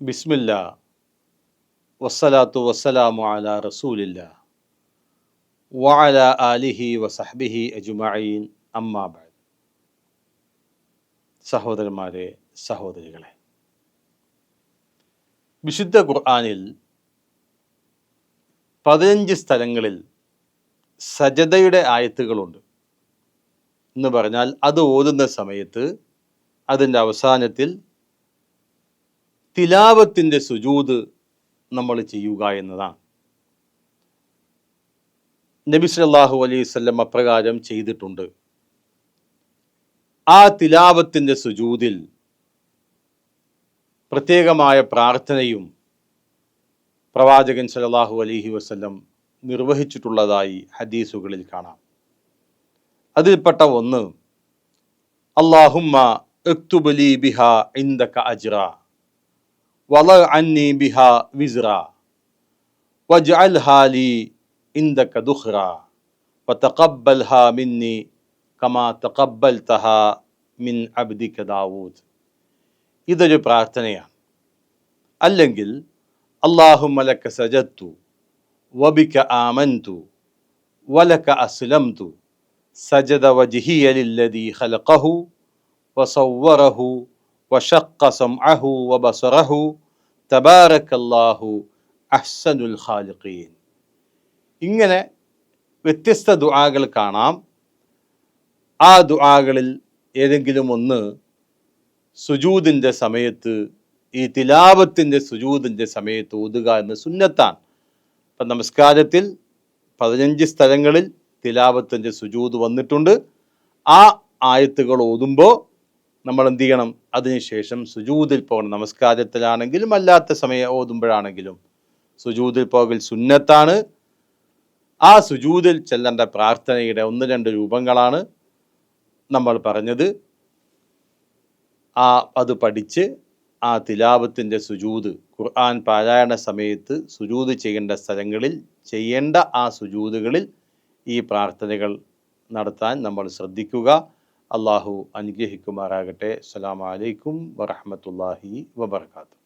ബിസ്മില്ല. വസ്സലാത്തു വസ്സലാമു അല റസൂലില്ല. വഅല ആലിഹി വസഹ്ബിഹി അജുമായി അമ്മാബാദ് സഹോദരന്മാരെ സഹോദരികളെ. വിശുദ്ധ ഖുർആാനിൽ പതിനഞ്ച് സ്ഥലങ്ങളിൽ സജതയുടെ ആയത്തുകളുണ്ട്. എന്ന് പറഞ്ഞാൽ അത് ഓതുന്ന സമയത്ത് അതിന്റെ അവസാനത്തിൽ തിലാവത്തിന്റെ സുജൂത് നമ്മൾ ചെയ്യുക എന്നതാണ്. നബി സല്ലല്ലാഹു അലൈഹി അപ്രകാരം ചെയ്തിട്ടുണ്ട്. ആ തിലാവത്തിന്റെ സുജൂതിൽ പ്രത്യേകമായ പ്രാർത്ഥനയും പ്രവാചകൻ സല്ലല്ലാഹു അലഹി വസ്ല്ലം നിർവഹിച്ചിട്ടുള്ളതായി ഹദീസുകളിൽ കാണാം. അതിൽപ്പെട്ട ഒന്ന് അള്ളാഹുമ്മ ബിഹ ഇന്ദക അജ്റ. വള അന്നി ബിഹ വിസ്റ വജ്അൽഹാ ലി ഇന്ദക ദുഖ്റ വതഖബ്ബൽഹാ മിന്നി കമാ തഖബ്ബൽതഹ മിൻ അബ്ദിക ദാവൂദ് ഇതൊരു പ്രാർത്ഥനയാണ് അല്ലെങ്കിൽ അള്ളാഹുമ്മ ലക സജദ്തു വബിക ആമൻതു വലക അസ്ലംതു സജദ വജ്ഹിയ ലില്ലദീ ഖലഖഹു വസവ്വറഹു വഷഖ وبصره വബസറഹു الله അഹ്സനുൽ ഖാലിഖീൻ ഇങ്ങനെ വ്യത്യസ്ത ദുആകൾ കാണാം. ആ ദുആകളിൽ ഏതെങ്കിലും ഒന്ന് സുജൂദിന്റെ സമയത്ത് ഈ തിലാപത്തിന്റെ സുജൂദിന്റെ സമയത്ത് ഓതുക എന്ന് സുന്നത്താണ്. അപ്പം നമസ്കാരത്തിൽ പതിനഞ്ച് സ്ഥലങ്ങളിൽ തിലാപത്തിന്റെ സുജൂദ് വന്നിട്ടുണ്ട്. ആ ആയത്തുകൾ ഓതുമ്പോൾ നമ്മൾ എന്ത് ചെയ്യണം? അതിനുശേഷം സുജൂതിൽ പോകണം. നമസ്കാരത്തിലാണെങ്കിലും അല്ലാത്ത സമയം ഓതുമ്പോഴാണെങ്കിലും. സുജൂതിൽ പോകൽ സുന്നത്താണ്. ആ സുജൂതിൽ ചെല്ലേണ്ട പ്രാർത്ഥനയുടെ ഒന്ന് രണ്ട് രൂപങ്ങളാണ് നമ്മൾ പറഞ്ഞത്. ആ അത് പഠിച്ച് ആ തിലാപത്തിന്റെ സുജൂത് ഖുർആൻ പാരായണ സമയത്ത് സുജൂത് ചെയ്യേണ്ട സ്ഥലങ്ങളിൽ ചെയ്യേണ്ട ആ സുജൂതുകളിൽ ഈ പ്രാർത്ഥനകൾ നടത്താൻ നമ്മൾ ശ്രദ്ധിക്കുക. അള്ളാഹു അനുഗ്രഹിക്കുമാറാകട്ടെ. അസ്സാം വലൈക്കും വറഹ്മത്തുള്ളാഹി വബർക്കാത്തു